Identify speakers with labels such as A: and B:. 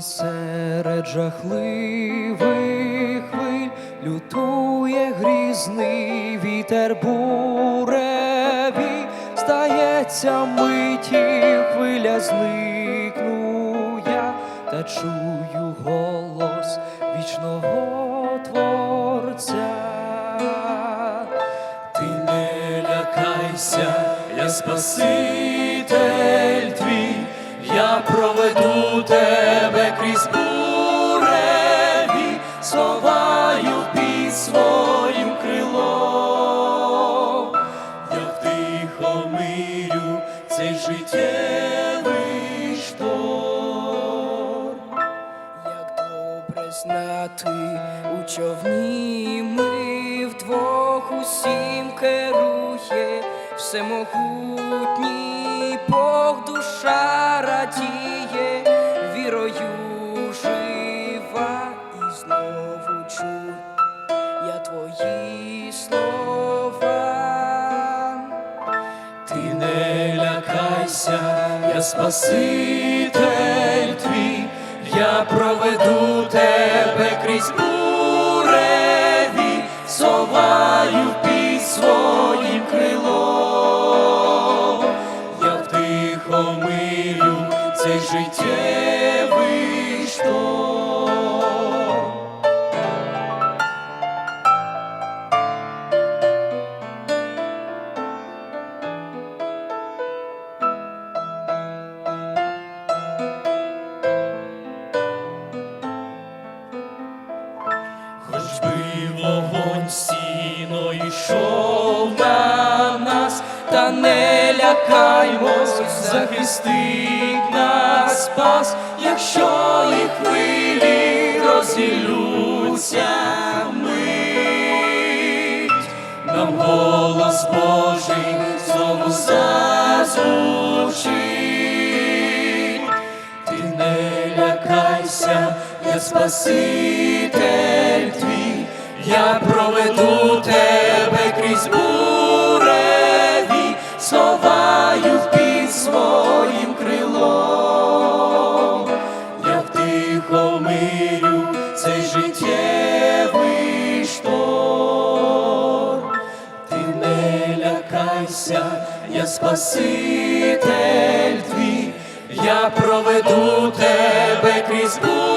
A: Серед жахливих хвиль. Лютує грізний вітер буреві, стається миті хвиля зникну я та чую голос вічного творця.
B: Ти не лякайся, я Спаситель твій, я проведу життєвий.
C: Як добре знати у човні ми вдвох усім керує всемогутній Бог душа радіє, вірою жива і знову чуй я твої слова.
B: Спаситель твій, я проведу тебе крізь буреві, соваю під своїм крилом, я втихомирю цей життєвий шторм. Вогонь стіною йшов на нас, та не лякаймось, захистить нас спас, якщо і хвилі розділються мить, нам голос Божий знову зазвучить. Ти не лякайся, я Спаситель твій, я проведу тебе крізь буреві, сховаю під своїм крилом, я втихомирю цей життєвий шторм. Ти не лякайся, я Спаситель твій, я проведу тебе крізь буреві,